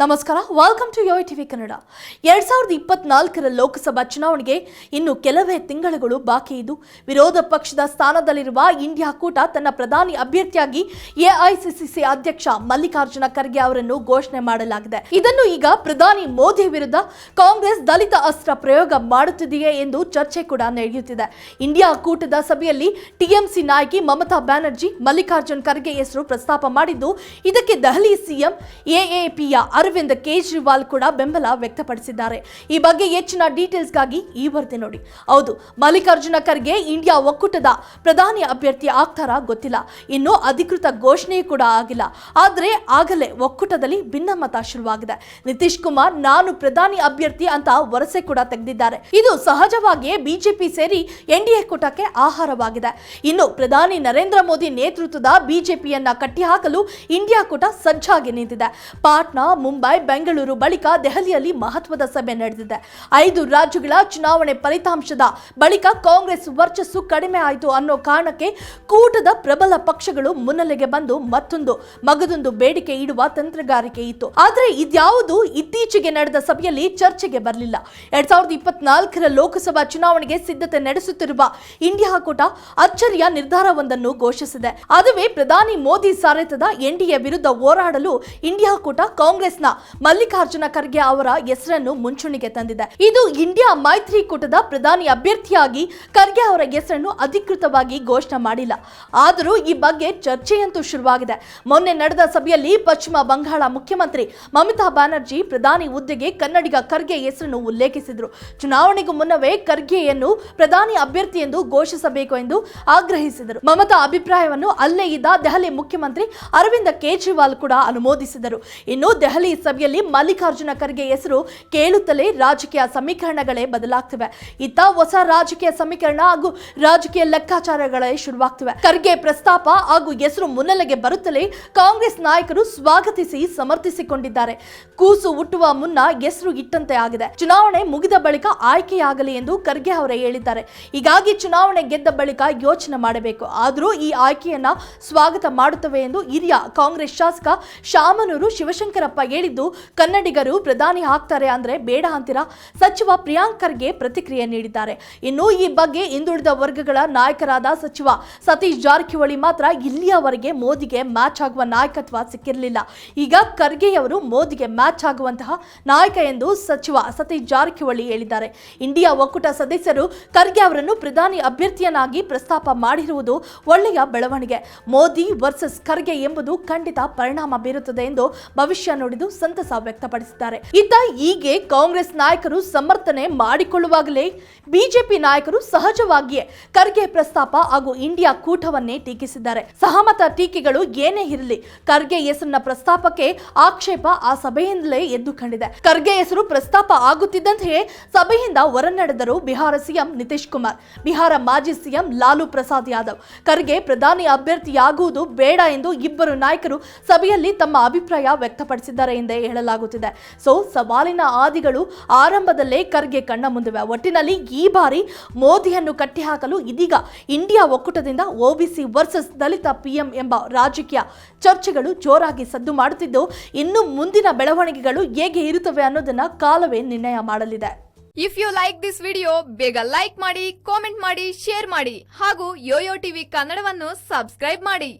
ನಮಸ್ಕಾರ welcome to Yo TV Kannada ಎರಡ್ ಸಾವಿರದ ಇಪ್ಪತ್ನಾಲ್ಕರ ಲೋಕಸಭಾ ಚುನಾವಣೆಗೆ ಇನ್ನು ಕೆಲವೇ ತಿಂಗಳುಗಳು ಬಾಕಿ ಇದ್ದು, ವಿರೋಧ ಪಕ್ಷದ ಸ್ಥಾನದಲ್ಲಿರುವ ಇಂಡಿಯಾ ಕೂಟ ತನ್ನ ಪ್ರಧಾನಿ ಅಭ್ಯರ್ಥಿಯಾಗಿ ಎಐಸಿಸಿಸಿ ಅಧ್ಯಕ್ಷ ಮಲ್ಲಿಕಾರ್ಜುನ ಖರ್ಗೆ ಅವರನ್ನು ಘೋಷಣೆ ಮಾಡಲಾಗಿದೆ. ಇದನ್ನು ಈಗ ಪ್ರಧಾನಿ ಮೋದಿ ವಿರುದ್ಧ ಕಾಂಗ್ರೆಸ್ ದಲಿತ ಅಸ್ತ್ರ ಪ್ರಯೋಗ ಮಾಡುತ್ತಿದೆಯೇ ಎಂದು ಚರ್ಚೆ ಕೂಡ ನಡೆಯುತ್ತಿದೆ. ಇಂಡಿಯಾ ಕೂಟದ ಸಭೆಯಲ್ಲಿ ಟಿಎಂಸಿ ನಾಯಕಿ ಮಮತಾ ಬ್ಯಾನರ್ಜಿ ಮಲ್ಲಿಕಾರ್ಜುನ್ ಖರ್ಗೆ ಹೆಸರು ಪ್ರಸ್ತಾಪ ಮಾಡಿದ್ದು, ಇದಕ್ಕೆ ದೆಹಲಿ ಸಿಎಂ ಎಎಪಿಯ ಅರವಿಂದ್ ಕೇಜ್ರಿವಾಲ್ ಕೂಡ ಬೆಂಬಲ ವ್ಯಕ್ತಪಡಿಸಿದ್ದಾರೆ. ಈ ಬಗ್ಗೆ ಹೆಚ್ಚಿನ ಡೀಟೇಲ್ಸ್ಗಾಗಿ ಈ ವರದಿ ನೋಡಿ. ಹೌದು, ಮಲ್ಲಿಕಾರ್ಜುನ ಖರ್ಗೆ ಇಂಡಿಯಾ ಒಕ್ಕೂಟದ ಪ್ರಧಾನಿ ಅಭ್ಯರ್ಥಿ ಆಗ್ತಾರ ಗೊತ್ತಿಲ್ಲ. ಇನ್ನು ಅಧಿಕೃತ ಘೋಷಣೆ ಕೂಡ ಆಗಿಲ್ಲ. ಆದರೆ ಆಗಲೇ ಒಕ್ಕೂಟದಲ್ಲಿ ಭಿನ್ನಮತ ಶುರುವಾಗಿದೆ. ನಿತೀಶ್ ಕುಮಾರ್, ನಾನು ಪ್ರಧಾನಿ ಅಭ್ಯರ್ಥಿ ಅಂತ ವರಸೆ ಕೂಡ ತೆಗೆದಿದ್ದಾರೆ. ಇದು ಸಹಜವಾಗಿಯೇ ಬಿಜೆಪಿ ಸೇರಿ ಎನ್ಡಿಎ ಕೂಟಕ್ಕೆ ಆಹಾರವಾಗಿದೆ. ಇನ್ನು ಪ್ರಧಾನಿ ನರೇಂದ್ರ ಮೋದಿ ನೇತೃತ್ವದ ಬಿಜೆಪಿಯನ್ನ ಕಟ್ಟಿಹಾಕಲು ಇಂಡಿಯಾ ಕೂಟ ಸಜ್ಜಾಗಿ ನಿಂತಿದೆ. ಪಾಟ್ನಾ, ಮುಂಬೈ ಬೆಂಗಳೂರು ಬಳಿಕ ದೆಹಲಿಯಲ್ಲಿ ಮಹತ್ವದ ಸಭೆ ನಡೆದಿದೆ. ಐದು ರಾಜ್ಯಗಳ ಚುನಾವಣೆ ಫಲಿತಾಂಶದ ಬಳಿಕ ಕಾಂಗ್ರೆಸ್ ವರ್ಚಸ್ಸು ಕಡಿಮೆ ಆಯಿತು ಅನ್ನೋ ಕಾರಣಕ್ಕೆ ಕೂಟದ ಪ್ರಬಲ ಪಕ್ಷಗಳು ಮುನ್ನೆಲೆಗೆ ಬಂದು ಮತ್ತೊಂದು ಮಗದೊಂದು ಬೇಡಿಕೆ ಇಡುವ ತಂತ್ರಗಾರಿಕೆ ಇತ್ತು. ಆದರೆ ಇದ್ಯಾವುದು ಇತ್ತೀಚೆಗೆ ನಡೆದ ಸಭೆಯಲ್ಲಿ ಚರ್ಚೆಗೆ ಬರಲಿಲ್ಲ. ಎರಡ್ ಸಾವಿರದ ಇಪ್ಪತ್ನಾಲ್ಕರ ಲೋಕಸಭಾ ಚುನಾವಣೆಗೆ ಸಿದ್ಧತೆ ನಡೆಸುತ್ತಿರುವ ಇಂಡಿಯಾ ಕೂಟ ಅಚ್ಚರಿಯ ನಿರ್ಧಾರವೊಂದನ್ನು ಘೋಷಿಸಿದೆ. ಅದುವೇ ಪ್ರಧಾನಿ ಮೋದಿ ಸಾರಥ್ಯದ ಎನ್ಡಿಎ ವಿರುದ್ಧ ಹೋರಾಡಲು ಇಂಡಿಯಾ ಕೂಟ ಕಾಂಗ್ರೆಸ್ನ ಮಲ್ಲಿಕಾರ್ಜುನ ಖರ್ಗೆ ಅವರ ಹೆಸರನ್ನು ಮುಂಚೂಣಿಗೆ ತಂದಿದೆ. ಇದು ಇಂಡಿಯಾ ಮೈತ್ರಿಕೂಟದ ಪ್ರಧಾನಿ ಅಭ್ಯರ್ಥಿಯಾಗಿ ಖರ್ಗೆ ಅವರ ಹೆಸರನ್ನು ಅಧಿಕೃತವಾಗಿ ಘೋಷಣೆ ಮಾಡಿಲ್ಲ. ಆದರೂ ಈ ಬಗ್ಗೆ ಚರ್ಚೆಯಂತೂ ಶುರುವಾಗಿದೆ. ಮೊನ್ನೆ ನಡೆದ ಸಭೆಯಲ್ಲಿ ಪಶ್ಚಿಮ ಬಂಗಾಳ ಮುಖ್ಯಮಂತ್ರಿ ಮಮತಾ ಬ್ಯಾನರ್ಜಿ ಪ್ರಧಾನಿ ಹುದ್ದೆಗೆ ಕನ್ನಡಿಗ ಖರ್ಗೆ ಹೆಸರನ್ನು ಉಲ್ಲೇಖಿಸಿದರು. ಚುನಾವಣೆಗೂ ಮುನ್ನವೇ ಖರ್ಗೆಯನ್ನು ಪ್ರಧಾನಿ ಅಭ್ಯರ್ಥಿ ಎಂದು ಘೋಷಿಸಬೇಕು ಎಂದು ಆಗ್ರಹಿಸಿದರು. ಮಮತಾ ಅಭಿಪ್ರಾಯವನ್ನು ಅಲ್ಲೇ ಇದ್ದ ದೆಹಲಿ ಮುಖ್ಯಮಂತ್ರಿ ಅರವಿಂದ ಕೇಜ್ರಿವಾಲ್ ಕೂಡ ಅನುಮೋದಿಸಿದರು. ಇನ್ನು ದೆಹಲಿ ಸಭೆಯಲ್ಲಿ ಮಲ್ಲಿಕಾರ್ಜುನ ಖರ್ಗೆ ಹೆಸರು ಕೇಳುತ್ತಲೇ ರಾಜಕೀಯ ಸಮೀಕರಣಗಳೇ ಬದಲಾಗ್ತಿವೆ. ಇತ್ತ ಹೊಸ ರಾಜಕೀಯ ಸಮೀಕರಣ ಹಾಗೂ ರಾಜಕೀಯ ಲೆಕ್ಕಾಚಾರಗಳೇ ಶುರುವಾಗ್ತಿವೆ. ಖರ್ಗೆ ಪ್ರಸ್ತಾಪ ಹಾಗೂ ಹೆಸರು ಮುನ್ನೆಲೆಗೆ ಬರುತ್ತಲೇ ಕಾಂಗ್ರೆಸ್ ನಾಯಕರು ಸ್ವಾಗತಿಸಿ ಸಮರ್ಥಿಸಿಕೊಂಡಿದ್ದಾರೆ. ಕೂಸು ಹುಟ್ಟುವ ಮುನ್ನ ಹೆಸರು ಇಟ್ಟಂತೆ ಆಗಿದೆ. ಚುನಾವಣೆ ಮುಗಿದ ಬಳಿಕ ಆಯ್ಕೆಯಾಗಲಿ ಎಂದು ಖರ್ಗೆ ಅವರೇ ಹೇಳಿದ್ದಾರೆ. ಹೀಗಾಗಿ ಚುನಾವಣೆ ಗೆದ್ದ ಬಳಿಕ ಯೋಚನೆ ಮಾಡಬೇಕು. ಆದರೂ ಈ ಆಯ್ಕೆಯನ್ನ ಸ್ವಾಗತ ಮಾಡುತ್ತವೆ ಎಂದು ಹಿರಿಯ ಕಾಂಗ್ರೆಸ್ ಶಾಸಕ ಶಾಮನೂರು ಶಿವಶಂಕರಪ್ಪ ಹೇಳಿದ್ದು ಕನ್ನಡಿಗರು ಪ್ರಧಾನಿ ಆಗ್ತಾರೆ ಅಂದ್ರೆ ಬೇಡ ಅಂತೀರಾ? ಸಚಿವ ಪ್ರಿಯಾಂಕ್ ಖರ್ಗೆ ಪ್ರತಿಕ್ರಿಯೆ ನೀಡಿದ್ದಾರೆ. ಇನ್ನು ಈ ಬಗ್ಗೆ ಹಿಂದುಳಿದ ವರ್ಗಗಳ ನಾಯಕರಾದ ಸಚಿವ ಸತೀಶ್ ಜಾರಕಿಹೊಳಿ ಮಾತ್ರ ಇಲ್ಲಿಯವರೆಗೆ ಮೋದಿಗೆ ಮ್ಯಾಚ್ ಆಗುವ ನಾಯಕತ್ವ ಸಿಕ್ಕಿರಲಿಲ್ಲ. ಈಗ ಖರ್ಗೆಯವರು ಮೋದಿಗೆ ಮ್ಯಾಚ್ ಆಗುವಂತಹ ನಾಯಕ ಎಂದು ಸಚಿವ ಸತೀಶ್ ಜಾರಕಿಹೊಳಿ ಹೇಳಿದ್ದಾರೆ. ಇಂಡಿಯಾ ಒಕ್ಕೂಟ ಸದಸ್ಯರು ಖರ್ಗೆ ಅವರನ್ನು ಪ್ರಧಾನಿ ಅಭ್ಯರ್ಥಿಯನ್ನಾಗಿ ಪ್ರಸ್ತಾಪ ಮಾಡಿರುವುದು ಒಳ್ಳೆಯ ಬೆಳವಣಿಗೆ. ಮೋದಿ ವರ್ಸಸ್ ಖರ್ಗೆ ಎಂಬುದು ಖಂಡಿತ ಪರಿಣಾಮ ಬೀರುತ್ತದೆ ಎಂದು ಭವಿಷ್ಯ ನುಡಿದು ಸಂತಸ ವ್ಯಕ್ತಪಡಿಸಿದ್ದಾರೆ. ಇತ್ತ ಹೀಗೆ ಕಾಂಗ್ರೆಸ್ ನಾಯಕರು ಸಮರ್ಥನೆ ಮಾಡಿಕೊಳ್ಳುವಾಗಲೇ ಬಿಜೆಪಿ ನಾಯಕರು ಸಹಜವಾಗಿಯೇ ಖರ್ಗೆ ಪ್ರಸ್ತಾಪ ಹಾಗೂ ಇಂಡಿಯಾ ಕೂಟವನ್ನೇ ಟೀಕಿಸಿದ್ದಾರೆ. ಸಹಮತ ಟೀಕೆಗಳು ಏನೇ ಇರಲಿ, ಖರ್ಗೆ ಹೆಸರಿನ ಪ್ರಸ್ತಾಪಕ್ಕೆ ಆಕ್ಷೇಪ ಆ ಸಭೆಯಿಂದಲೇ ಎದ್ದು ಕಂಡಿದೆ. ಖರ್ಗೆ ಹೆಸರು ಪ್ರಸ್ತಾಪ ಆಗುತ್ತಿದ್ದಂತೆಯೇ ಸಭೆಯಿಂದ ಹೊರನಡೆದರು ಬಿಹಾರ ಸಿಎಂ ನಿತೀಶ್ ಕುಮಾರ್, ಬಿಹಾರ ಮಾಜಿ ಸಿಎಂ ಲಾಲು ಪ್ರಸಾದ್ ಯಾದವ್, ಖರ್ಗೆ ಪ್ರಧಾನಿ ಅಭ್ಯರ್ಥಿಯಾಗುವುದು ಬೇಡ ಎಂದು ಇಬ್ಬರು ನಾಯಕರು ಸಭೆಯಲ್ಲಿ ತಮ್ಮ ಅಭಿಪ್ರಾಯ ವ್ಯಕ್ತಪಡಿಸಿದ್ದಾರೆ ಎಂದೇ ಹೇಳಲಾಗುತ್ತಿದೆ. ಸೊ ಸವಾಲಿನ ಆದಿಗಳು ಆರಂಭದಲ್ಲೇ ಖರ್ಗೆ ಕಣ್ಣ ಮುಂದಿವೆ. ಒಟ್ಟಿನಲ್ಲಿ ಈ ಬಾರಿ ಮೋದಿಯನ್ನು ಕಟ್ಟಿಹಾಕಲು ಇದೀಗ ಇಂಡಿಯಾ ಒಕ್ಕೂಟದಿಂದ ಒಬಿಸಿ ವರ್ಸಸ್ ದಲಿತ ಪಿಎಂ ಎಂಬ ರಾಜಕೀಯ ಚರ್ಚೆಗಳು ಜೋರಾಗಿ ಸದ್ದು ಮಾಡುತ್ತಿದ್ದು, ಇನ್ನು ಮುಂದಿನ ಬೆಳವಣಿಗೆಗಳು ಹೇಗೆ ಇರುತ್ತವೆ ಅನ್ನೋದನ್ನ ಕಾಲವೇ ನಿರ್ಣಯ ಮಾಡಲಿದೆ. If you like this video ಬೇಗ ಲೈಕ್ ಮಾಡಿ ಕಾಮೆಂಟ್ ಮಾಡಿ ಶೇರ್ ಮಾಡಿ ಹಾಗೂ ಯೋಯೋ ಟಿವಿ ಕನ್ನಡವನ್ನು ಸಬ್ಸ್ಕ್ರೈಬ್ ಮಾಡಿ.